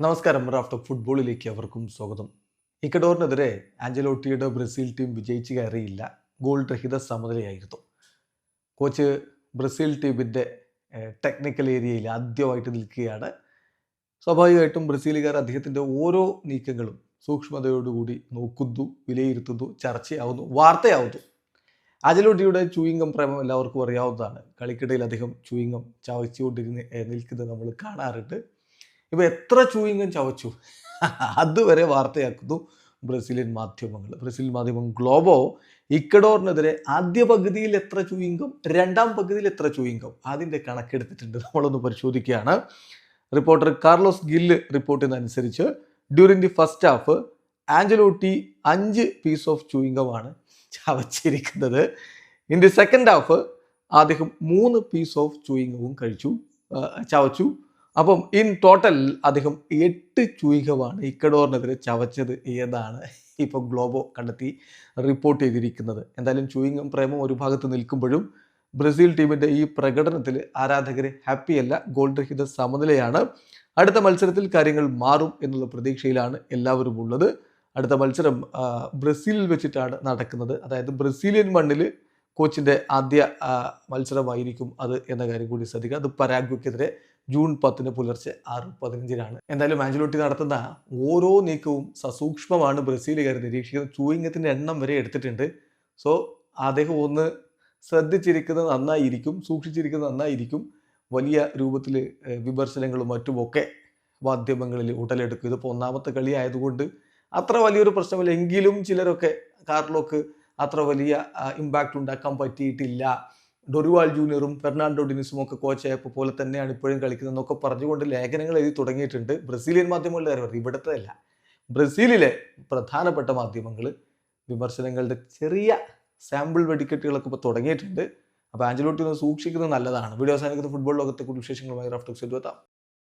നമസ്കാരം. റാഫ്റ്റർ ഫുട്ബോളിലേക്ക് അവർക്കും സ്വാഗതം. ഇക്കഡോറിനെതിരെ ആഞ്ചലോട്ടിയുടെ ബ്രസീൽ ടീം വിജയിച്ചു കയറിയില്ല. ഗോൾ രഹിത സമനിലയായിരുന്നു. കോച്ച് ബ്രസീൽ ടീമിന്റെ ടെക്നിക്കൽ ഏരിയയിൽ ആദ്യമായിട്ട് നിൽക്കുകയാണ്. സ്വാഭാവികമായിട്ടും ബ്രസീലുകാർ അദ്ദേഹത്തിന്റെ ഓരോ നീക്കങ്ങളും സൂക്ഷ്മതയോടുകൂടി നോക്കുന്നു വിലയിരുത്തുന്നു ചർച്ചയാവുന്നു വാർത്തയാവുന്നു. ആഞ്ചലോട്ടിയുടെ ചൂയിങ്കം പ്രേമം എല്ലാവർക്കും അറിയാവുന്നതാണ്. കളിക്കിടയിൽ അദ്ദേഹം ചൂയിങ്കം ചവച്ചുകൊണ്ടിരുന്ന് നിൽക്കുന്നത് നമ്മൾ കാണാറുണ്ട്. ഇപ്പൊ എത്ര ചൂയിങ്ങും ചവച്ചു? അതുവരെ വാർത്തയാക്കുന്നു ബ്രസീലിയൻ മാധ്യമങ്ങൾ. ബ്രസീലിയൻ മാധ്യമം ഗ്ലോബോ ഇക്കഡോറിനെതിരെ ആദ്യ പകുതിയിൽ എത്ര ചൂയിങ്കം രണ്ടാം പകുതിയിൽ എത്ര ചൂയിങ്കം അതിന്റെ കണക്കെടുത്തിട്ടുണ്ട്. നമ്മളൊന്ന് പരിശോധിക്കുകയാണ്. Reporter Carlos Gil report ചെയ്യുന്നതനുസരിച്ച് during the first half Ancelotti അഞ്ച് പീസ് ഓഫ് ചൂയിങ്കമാണ് ചവച്ചിരിക്കുന്നത്. ഇൻ ദി സെക്കൻഡ് ഹാഫ് അദ്ദേഹം മൂന്ന് പീസ് ഓഫ് ചൂയിങ്ങവും കഴിച്ചു ചവച്ചു. അപ്പം ഇൻ ടോട്ടൽ അദ്ദേഹം എട്ട് ചൂയികമാണ് ഇക്കഡോറിനെതിരെ ചവച്ചത് ഏതാണ് ഇപ്പോൾ ഗ്ലോബോ കണ്ടെത്തി റിപ്പോർട്ട് ചെയ്തിരിക്കുന്നത്. എന്തായാലും ചൂയിങ്ങും പ്രേമം ഒരു ഭാഗത്ത് നിൽക്കുമ്പോഴും ബ്രസീൽ ടീമിന്റെ ഈ പ്രകടനത്തിൽ ആരാധകർ ഹാപ്പിയല്ല ഗോൾ രഹിത സമനിലയാണ്. അടുത്ത മത്സരത്തിൽ കാര്യങ്ങൾ മാറും എന്നുള്ള പ്രതീക്ഷയിലാണ് എല്ലാവരും ഉള്ളത്. അടുത്ത മത്സരം ബ്രസീലിൽ വെച്ചിട്ടാണ് നടക്കുന്നത്. അതായത് ബ്രസീലിയൻ മണ്ണിൽ കോച്ചിന്റെ ആദ്യ മത്സരമായിരിക്കും അത് എന്ന കാര്യം കൂടി ശ്രദ്ധിക്കുക. അത് പരാഗ്വയ്ക്കെതിരെ ജൂൺ പത്തിന് പുലർച്ചെ ആറ് പതിനഞ്ചിനാണ്. എന്തായാലും ആഞ്ചലോട്ടി നടത്തുന്ന ഓരോ നീക്കവും സസൂക്ഷ്മമാണ് ബ്രസീലുകാർ നിരീക്ഷിക്കുന്നത്. ചൂയിങ്ങത്തിന്റെ എണ്ണം വരെ എടുത്തിട്ടുണ്ട്. സോ അദ്ദേഹം ഒന്ന് ശ്രദ്ധിച്ചിരിക്കുന്നത് നന്നായിരിക്കും സൂക്ഷിച്ചിരിക്കുന്നത് നന്നായിരിക്കും. വലിയ രൂപത്തിൽ വിമർശനങ്ങളും മറ്റുമൊക്കെ മാധ്യമങ്ങളിൽ ഉടലെടുക്കും. ഇതിപ്പോൾ ഒന്നാമത്തെ കളി ആയതുകൊണ്ട് അത്ര വലിയൊരു പ്രശ്നമില്ല. എങ്കിലും ചിലരൊക്കെ കാർലോക്ക് അത്ര വലിയ ഇമ്പാക്റ്റ് ഉണ്ടാക്കാൻ പറ്റിയിട്ടില്ല. ഡൊറിവാൾ ജൂനിയറും ഫെർണാണ്ടോ ഡിനിസും ഒക്കെ കോച്ചായപ്പോൾ പോലെ തന്നെയാണ് ഇപ്പോഴും കളിക്കുന്നതെന്നൊക്കെ പറഞ്ഞുകൊണ്ട് ലേഖനങ്ങൾ എഴുതി തുടങ്ങിയിട്ടുണ്ട്. ബ്രസീലിയൻ മാധ്യമങ്ങളുടെ കാര്യം ഇവിടത്തെയല്ല. ബ്രസീലിലെ പ്രധാനപ്പെട്ട മാധ്യമങ്ങൾ വിമർശനങ്ങളുടെ ചെറിയ സാമ്പിൾ വെടിക്കെട്ടുകളൊക്കെ ഇപ്പോൾ തുടങ്ങിയിട്ടുണ്ട്. അപ്പോൾ ആഞ്ചലോട്ടി ഒന്ന് സൂക്ഷിക്കുന്നത് നല്ലതാണ്. വീഡിയോ അവസാനിക്കുന്ന ഫുട്ബോൾ ലോകത്തെ കൂടി വിശേഷങ്ങളുമായി റഫ്റ്റോക്സ് എത്താം